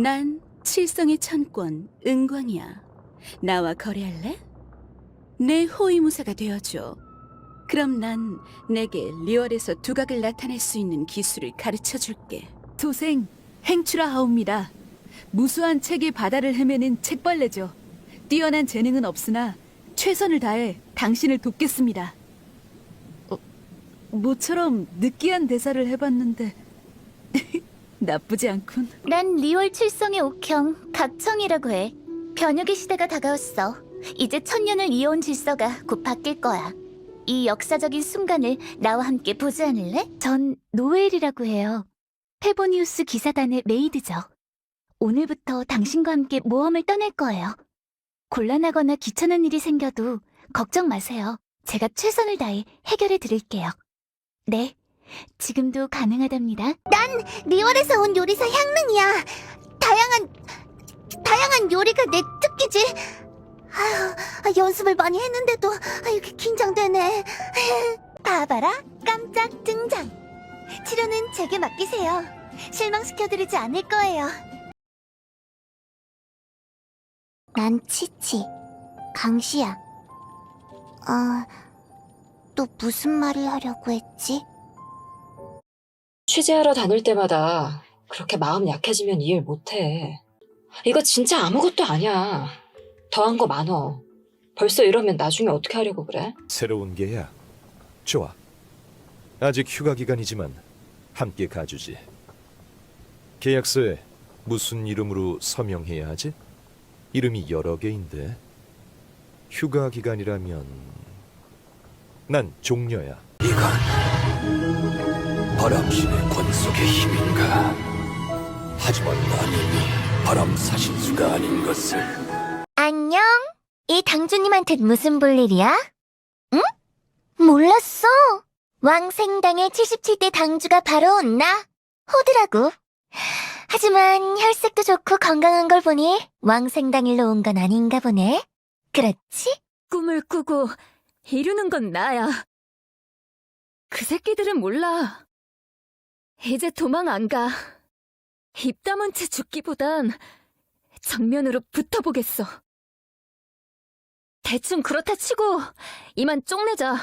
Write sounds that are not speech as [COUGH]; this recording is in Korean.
난 칠성의 천권 은광이야. 나와 거래할래? 내 호위무사가 되어줘. 그럼 난 내게 리얼에서 두각을 나타낼 수 있는 기술을 가르쳐 줄게. 소생 행추라 하옵니다. 무수한 책의 바다를 헤매는 책벌레죠. 뛰어난 재능은 없으나 최선을 다해 당신을 돕겠습니다. 어, 모처럼 느끼한 대사를 해봤는데 나쁘지 않군. 난 리월 칠성의 옥형 각청이라고 해. 변혁의 시대가 다가왔어. 이제 천년을 이어온 질서가 곧 바뀔 거야. 이 역사적인 순간을 나와 함께 보지 않을래? 전 노엘이라고 해요. 페보니우스 기사단의 메이드죠. 오늘부터 당신과 함께 모험을 떠날 거예요. 곤란하거나 귀찮은 일이 생겨도 걱정 마세요. 제가 최선을 다해 해결해 드릴게요. 네, 지금도 가능하답니다. 난 리월에서 온 요리사 향릉이야. 다양한 다양한 요리가 내 특기지. 아휴, 연습을 많이 했는데도 아, 이렇게 긴장되네. [LAUGHS] 봐봐라, 깜짝 등장. 치료는 제게 맡기세요. 실망시켜드리지 않을 거예요. 난 치치, 강시야. 아, 또 무슨 말을 하려고 했지? 취재하러 다닐 때마다 그렇게 마음 약해지면 이해를 못해. 이거 진짜 아무것도 아니야. 더한 거 많어. 벌써 이러면 나중에 어떻게 하려고 그래? 새로운 게야. 좋아. 아직 휴가 기간이지만 함께 가주지. 계약서에 무슨 이름으로 서명해야 하지? 이름이 여러 개인데. 휴가 기간이라면 난 종려야. 바람신의 권속의 힘인가? 하지만 난 이미 바람 사신수가 아닌 것을 안녕? 이 당주님한테 무슨 볼일이야? 응? 몰랐어. 왕생당의 77대 당주가 바로 나, 호드라고. 하지만 혈색도 좋고 건강한 걸 보니 왕생당 일로 온 건 아닌가 보네. 그렇지? 꿈을 꾸고 이루는 건 나야. 그 새끼들은 몰라. 이제 도망 안 가. 입 다문 채 죽기보단 정면으로 붙어보겠어. 대충 그렇다 치고 이만 쪽내자.